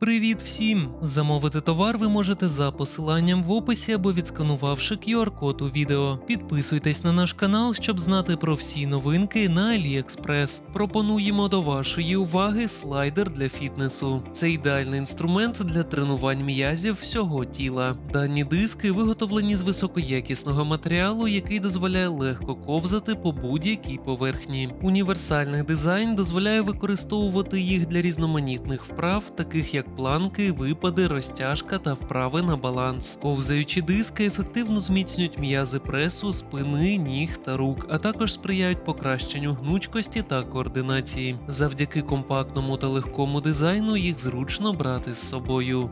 Привіт всім! Замовити товар ви можете за посиланням в описі або відсканувавши QR-код у відео. Підписуйтесь на наш канал, щоб знати про всі новинки на AliExpress. Пропонуємо до вашої уваги слайдер для фітнесу. Це ідеальний інструмент для тренувань м'язів всього тіла. Дані диски виготовлені з високоякісного матеріалу, який дозволяє легко ковзати по будь-якій поверхні. Універсальний дизайн дозволяє використовувати їх для різноманітних вправ, таких як планки, випади, розтяжка та вправи на баланс. Ковзаючі диски ефективно зміцнюють м'язи пресу, спини, ніг та рук, а також сприяють покращенню гнучкості та координації. Завдяки компактному та легкому дизайну їх зручно брати з собою.